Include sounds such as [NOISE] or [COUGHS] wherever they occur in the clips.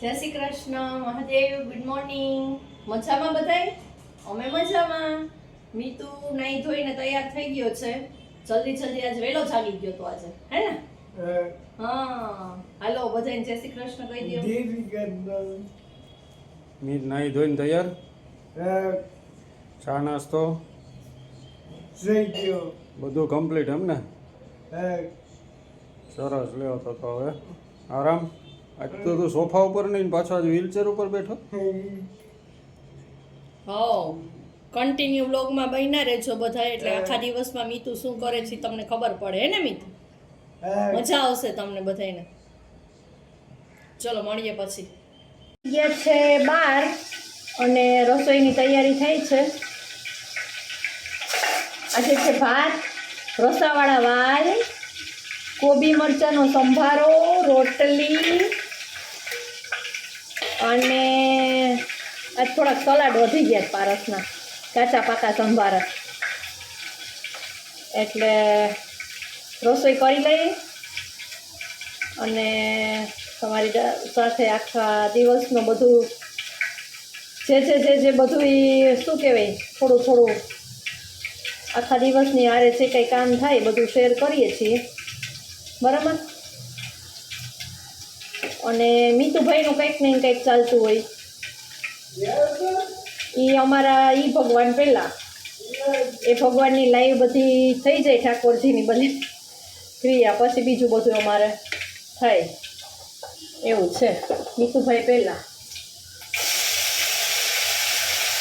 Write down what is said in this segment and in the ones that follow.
જય Shri Krishna Mahadev good morning મજામાં બધાય? અમે મજામાં. મીતુ નાઈ ધોઈને તૈયાર થઈ ગયો છે. જલ્દી જલ્દી આજ વહેલો જાગી ગયો તો આજે. હે ને? હા. હાલો બધાને જય શ્રી કૃષ્ણ કહી દો મીત નાઈ ધોઈને તૈયાર? ચા નાસ્તો? બધું કમ્પ્લીટ એમ ને? સરસ લ્યો તો તો હવે. આરામ? આજ તો તું સોફા ઉપર નહીં પાછો આજ વ્હીલચેર ઉપર બેઠો. હો કન્ટિન્યુ વ્લોગમાં બન્યા રહેજો બધા એટલે આખા દિવસમાં મીતુ શું કરે છે તમને ખબર પડે હે ને મીતુ? મજા આવશે તમને બધાને ચલો મળીએ પછી. ગયા છે બાર અને રસોઈની તૈયારી થઈ છે. આજે છે ભાત રસાવાળા વાલ કોબી મરચાંનો સંભારો રોટલી અને આજ થોડાક સલાડ વધી ગયા પારસના. કાચા પાકા સંભાર. એટલે રસોઈ કરી લઈએ. અને તમારી સાથે આખા દિવસનું બધું જે જે જે જે બધું એ શું કહેવાય? થોડું થોડું આખા દિવસની આરે જે કંઈ કામ થાય બધું શેર કરીએ છીએ. બરાબર? અને મીતુભાઈનું કંઈક ને કંઈક ચાલતું હોય. એ અમારા એ ભગવાન પહેલાં. એ ભગવાનની લાઈવ બધી થઈ જાય ઠાકોરજીની બધી ક્રિયા પછી બીજું બધું અમારે થાય. એવું છે. મીતુભાઈ પહેલાં.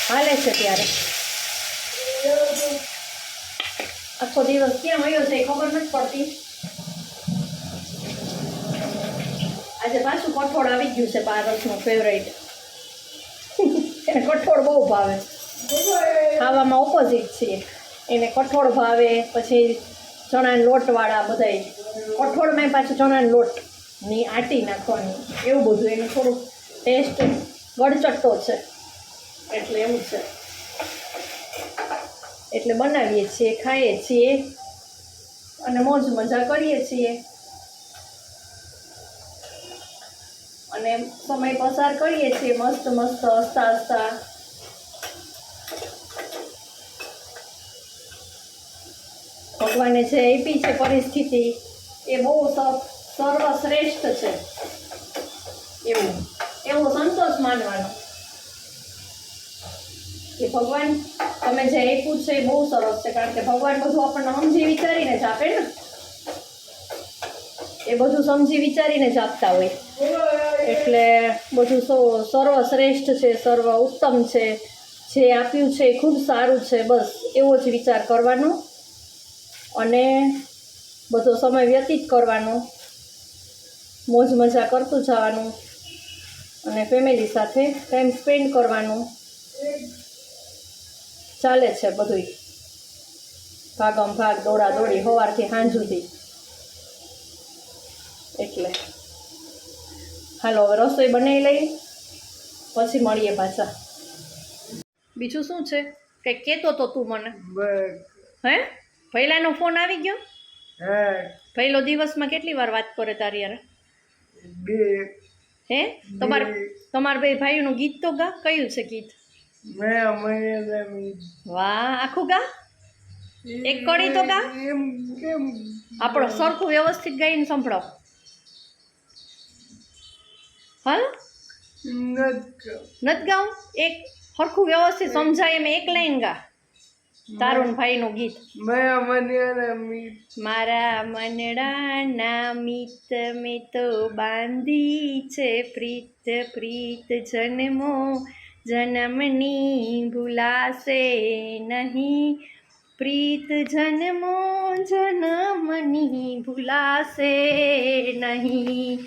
હાલે છે ત્યારે. આખો દિવસ ક્યાં આવ્યો છે ખબર નથી પડતી. આજે પાછું કઠોળ આવી ગયું છે પારસનું ફેવરેટ એને કઠોળ બહુ ભાવે. ખાવામાં ઓપોઝિટ છીએ એને કઠોળ ભાવે, પછી ચણાના લોટવાળા બધાય. કઠોળમાં પાછું ચણાના લોટની આટી નાખવાની. એવું બધું એનું થોડુંક ટેસ્ટ ગળચટ્ટો છે. એટલે એવું છે. એટલે બનાવીએ છીએ, ખાઈએ છીએ. અને મોજ મજા કરીએ છીએ. અને સમય પસાર કરીએ છીએ મસ્ત મસ્ત હસતા હસતા. ભગવાને જે આપી છે પરિસ્થિતિ એ બહુ સર્વશ્રેષ્ઠ છે. એવું. એવો સંતોષ માનવાનો. કે ભગવાન, તમે જે આપ્યું છે એ બહુ સરસ છે, કારણ કે ભગવાન બધું આપણને સમજી વિચારીને જ આપે ને. એ બધું સમજી વિચારીને જ આપતા હોય. એટલે બધું સર્વશ્રેષ્ઠ છે, સર્વ ઉત્તમ છે, જે આપ્યું છે એ ખૂબ સારું છે, બસ એવો જ વિચાર કરવાનો અને બધો સમય વ્યતીત કરવાનો, મોજ મજા કરતું જવાનું અને ફેમિલી સાથે ટાઈમ સ્પેન્ડ કરવાનું. ચાલે છે બધુંય. ભાગમ ભાગ, દોડા દોડી સવારથી સાંજ સુધી. એટલે. હાલો હવે રસોઈ બનાવી લઈ પછી મળીએ પાછા. બીજું શું છે? કંઈક કહેતો તો તું મને. હે? પહેલાનો ફોન આવી ગયો? પહેલો દિવસમાં કેટલી વાર વાત કરે તારી યાર? હે? તમાર તમારા બે ભાઈનું ગીત તો ગા? કયું છે ગીત? વાહ આખું ગા? એક કડી તો ગા? આપણો સરખું વ્યવસ્થિત ગાઈને સંભળાવ. હાલ નથ ગાઉં એક સરખું વ્યવસ્થિત સમજાય એમ એક લાઈન ગા. તારુણ ભાઈનું ગીત. મારા મનડાના મિત. મે તો બાંધી છે પ્રીત પ્રીત જન્મો. જન્મની ભૂલાશે નહીં. પ્રીત જન્મો જન્મની ભૂલાશે નહીં.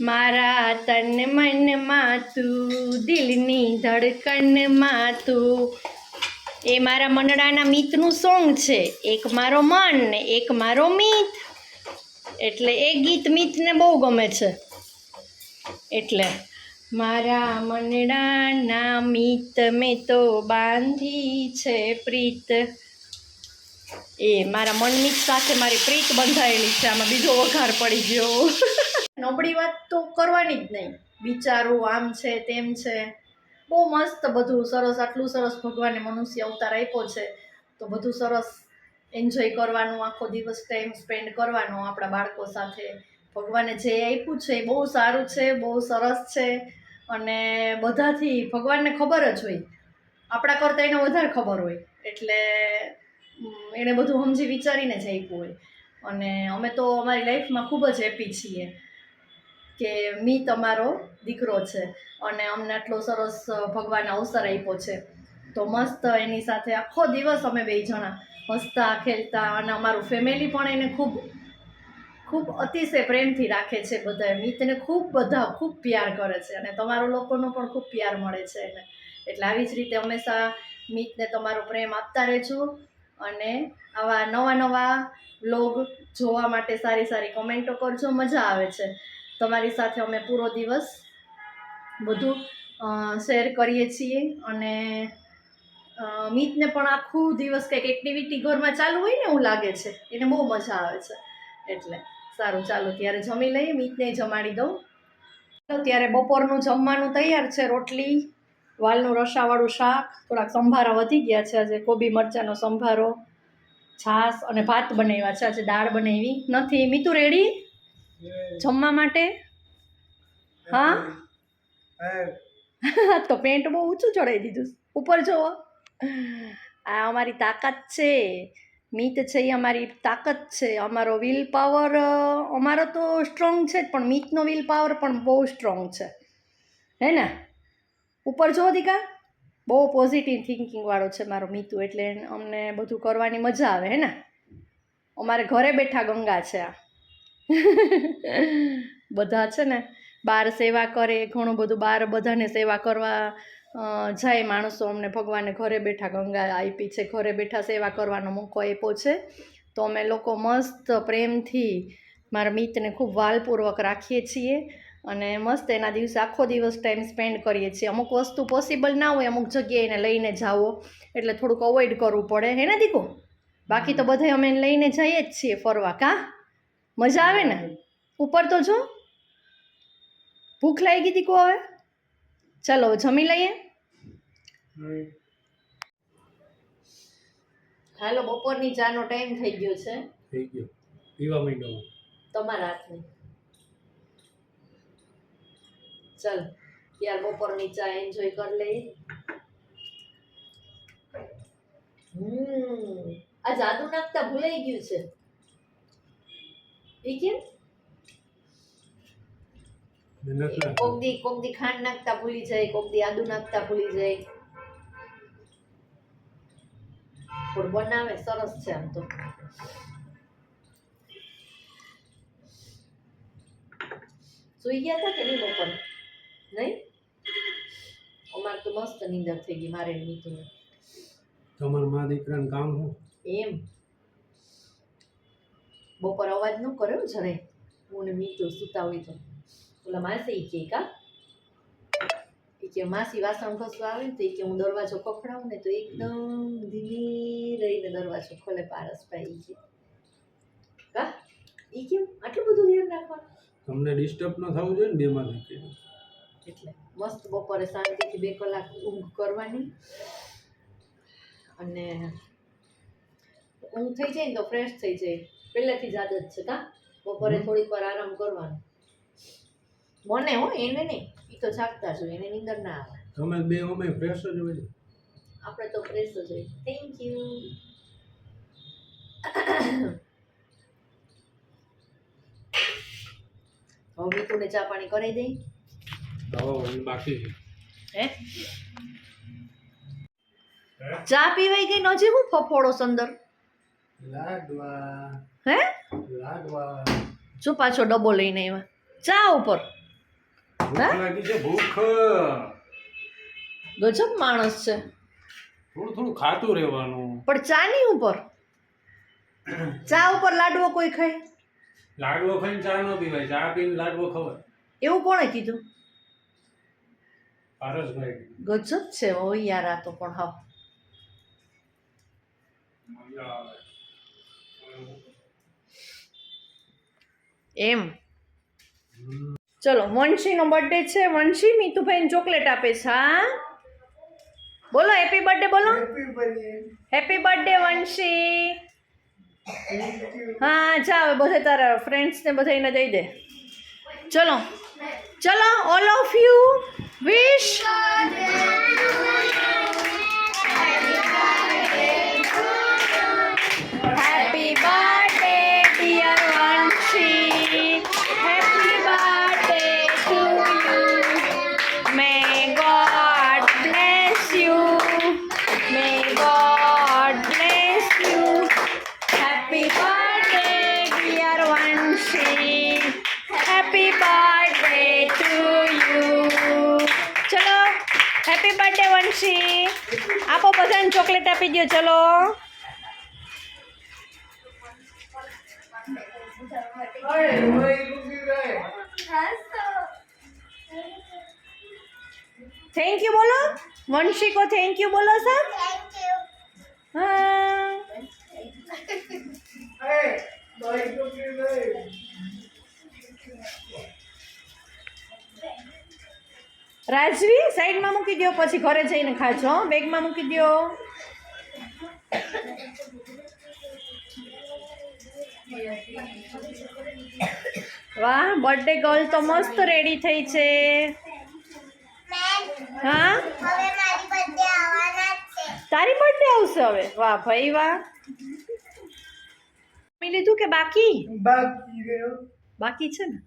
મારા તન મનમાં તું દિલની ધડકનમાં તું એ મારા મંડળાના મિતનું સોંગ છે. એક મારો મન ને એક મારો મિત. એટલે એ ગીત મિતને બહુ ગમે છે. એટલે મારા મંડળાના મિત મેં તો બાંધી છે પ્રીત. એ મારા મનમિત સાથે મારી પ્રીત બંધાયેલી છે. આમાં બીજો વઘાર પડી ગયો. નબળી વાત તો કરવાની જ નહીં. વિચારો, આમ છે, તેમ છે. બહુ મસ્ત બધું સરસ, આટલું સરસ ભગવાને મનુષ્ય અવતાર આપ્યો છે. તો બધું સરસ એન્જોય કરવાનું, આખો દિવસ ટાઈમ સ્પેન્ડ કરવાનો આપણા બાળકો સાથે. ભગવાને જે આપ્યું છે એ બહુ સારું છે, બહુ સરસ છે. અને બધાથી ભગવાનને ખબર જ હોય. આપણા કરતાં એને વધારે ખબર હોય. એટલે એણે બધું સમજી વિચારીને જ આપ્યું હોય. અને અમે તો અમારી લાઈફમાં ખૂબ જ હેપી છીએ. કે મી તમારો દીકરો છે. અને અમને આટલો સરસ ભગવાન અવસર આપ્યો છે. તો મસ્ત એની સાથે આખો દિવસ અમે બે જણા હસતા, ખેલતા અને અમારું ફેમિલી પણ એને ખૂબ ખૂબ અતિશય પ્રેમથી રાખે છે બધા મિતને ખૂબ બધા ખૂબ પ્યાર કરે છે અને તમારો લોકોનો પણ ખૂબ પ્યાર મળે છે એને. એટલે આવી જ રીતે હંમેશા મિતને તમારો પ્રેમ આપતા રહેજો અને આવા નવા નવા બ્લોગ જોવા માટે સારી સારી કોમેન્ટો કરજો. મજા આવે છે. તમારી સાથે અમે પૂરો દિવસ બધું શેર કરીએ છીએ અને મીતને પણ આખું દિવસ કંઈક એક્ટિવિટી ઘરમાં ચાલુ હોય ને એવું લાગે છે. એને બહુ મજા આવે છે. એટલે સારું, ચાલો ત્યારે જમી લઈએ, મિતને જમાડી દઉં. ચાલો ત્યારે બપોરનું જમવાનું તૈયાર છે, રોટલી, વાલનું રસાવાળું શાક, થોડાક સંભારા વધી ગયા છે આજે, કોબી મરચાંનો સંભારો, છાશ અને ભાત બનાવ્યા છે, આજે દાળ બનાવી. નથી, મીતું રેડી જમવા માટે? હા? [LAUGHS] તો પેન્ટ બહુ ઊંચું ચડાવી દીધું. ઉપર જુઓ. આ અમારી તાકાત છે. મીત છે એ અમારી તાકાત છે. અમારો વિલ પાવર અમારો તો સ્ટ્રોંગ છે જ પણ મીતનો વિલ પાવર પણ બહુ સ્ટ્રોંગ છે. હે ને? ઉપર જુઓ દીકા. બહુ પોઝિટિવ થિંકિંગવાળો છે મારો મિતુ એટલે અમને બધું કરવાની મજા આવે હે ને? અમારે ઘરે બેઠા ગંગા છે આ. [LAUGHS] બધા છે ને બહાર સેવા કરે ઘણું બધું બહાર બધાને સેવા કરવા જાય માણસો અમને ભગવાને ઘરે બેઠા ગંગા આપી છે ઘરે બેઠા સેવા કરવાનો મોકો આપ્યો છે. તો અમે લોકો મસ્ત પ્રેમથી મારા મિત્રને ખૂબ વાલપૂર્વક રાખીએ છીએ અને મસ્ત એના દિવસે આખો દિવસ ટાઈમ સ્પેન્ડ કરીએ છીએ. અમુક વસ્તુ પોસિબલ ના હોય અમુક જગ્યાએ એને લઈને જાઓ એટલે થોડુંક અવોઇડ કરવું પડે. હે ને દીકુ? બાકી તો બધે અમે લઈને જઈએ જ છીએ ફરવા. કા? મજા આવે ને? ઉપર તો જો. ભૂખ લાગી ગઈ કો હવે? ચલો જમી લઈએ. હાલો બપોરની ચાનો ટાઈમ થઈ ગયો છે. થઈ ગયો. પીવા માંડ્યો તમારા હાથની. ચાલ યાર બપોરની ચા એન્જોય કરી લઈએ. હમ. આ જાદુ નાખતા ભૂલાઈ ગયું છે. કેમ કોક દી કોક દી ખાંડ નાખતા ભૂલી જાય કોક દી આદુ નાખતા ભૂલી જાય. પણ બનાવે સરસ છે આમ તો. સુઈ ગયા હતા કે નહીં બપોર? નહીં? અમારે તો મસ્ત નીંદર થઈ ગઈ મારે નીતુને તમારા મા દીકરાને કામ હું એમ. બપોર અવાજ ન કર્યો જરાય. હું ને મીતુ સુતા હોય તો. ઓલા માસી કે કા? એ કે માસી વાસણ ઘસવા આવે ને તો ઈ કે હું દરવાજો ખખડાવું ને તો એકદમ ધીમી રહીને દરવાજો ખોલે પારસભાઈ ઈ કે. કા? ઈ કેમ? આટલું બધું ધ્યાન રાખવા તમને ડિસ્ટર્બ ન થવું જોઈએ ને બેમાંથી એટલે મસ્ત બપોરે શાંતિથી બે કલાક ઊંઘ કરવાની. અને ઊંઘ થઈ જાય ને તો ફ્રેશ થઈ જાય. પહેલેથી જ આદત છે કા? બપોરે થોડીક વાર આરામ કરવાનો. મને હો એને નહીં. એ તો જાગતા જ હોય એને નીંદર ના આવે. તમે બે અમે ફ્રેશ જ હોય આપણે તો ફ્રેશ જ હોય. થેન્ક યુ [COUGHS] હવે મીતુને ચા પાણી કરી દઈ હવે બાકી છે. હે? ચા પીવાઈ ગઈ નજી હું ફફોડો સંદર. લાડવા. હે? લાડવા. જો પાછો ડબ્બો લઈને આવ્યા ચા ઉપર. ભૂખ ગજબ માણસ છે. થોડું થોડું ખાતું રહેવાનું. પણ ચા નહીં ઉપર? ચા ઉપર લાડવો કોઈ ખાય? લાડવો ખાઈને ચા ન પીવાય. ચા પીને લાડવો ખવાય. એવું કોણે કીધું? પારસભાઈ ગજબ છે ઓ યાર આ તો પણ હા મજા આવે એમ હમ. ચલો વંશીનો બર્થડે છે વંશી મીતુભાઈને ચોકલેટ આપે છે હા બોલો હેપી બર્થડે બોલો હેપી બર્થડે વંશી હા જા હવે બધે તારા ફ્રેન્ડ્સને બધાને દઈ દે ચલો ચલો all of you wish chocolate આપી દો ચલો. થેન્ક યુ બોલો. વંશી કો થેન્ક યુ બોલો સર હા. રાજવી સાઈડમાં મૂકી દો પછી ઘરે જઈને ખાજો, હો. બેગમાં મૂકી દો વાહ બર્થડે ગર્લ તો મસ્ત રેડી થઈ છે. હા? તારી બર્થડે આવશે હવે? વાહ ભાઈ વાહ. મેં લીધું કે બાકી? બાકી છે ને?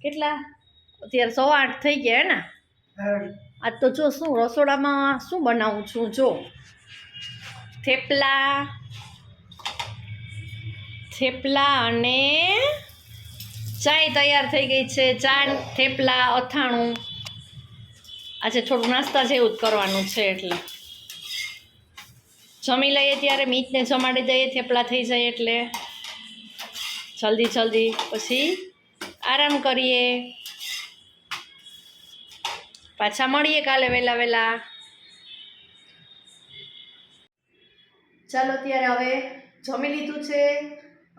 કેટલા? અત્યારે સવા આઠ થઈ ગયા ને? આજ તો જો શું રસોડામાં શું બનાવું છું જો? થેપલા થેપલા અને ચાય તૈયાર થઈ ગઈ છે. ચા થેપલા, અથાણું. આજે થોડું નાસ્તા જેવું જ કરવાનું છે એટલે. જમી લઈએ ત્યારે મીટને જમાડી દઈએ, થેપલા થઈ જાય એટલે. જલ્દી જલ્દી. પછી આરામ કરીએ. પાછા મળીએ કાલે વહેલા વહેલા. ચાલો, ત્યારે હવે જમી લીધું છે.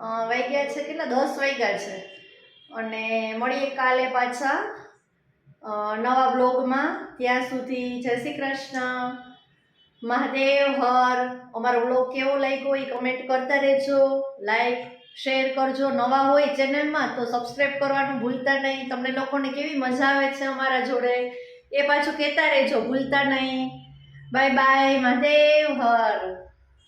વાગ્યા છે કેટલા? દસ વાગ્યા છે. અને મળીએ કાલે પાછા નવા બ્લોગમાં ત્યાં સુધી જય શ્રી કૃષ્ણ. મહાદેવ, હર. અમારો બ્લોગ કેવો લાગ્યો એ કમેન્ટ કરતા રહેજો. લાઈક શેર કરજો. નવા હોય ચેનલમાં તો સબસ્ક્રાઈબ કરવાનું ભૂલતા નહીં. તમને લોકોને કેવી મજા આવે છે અમારા જોડે? એ પાછું કહેતા રહેજો, ભૂલતા નહીં. બાય બાય મહાદેવ, હર.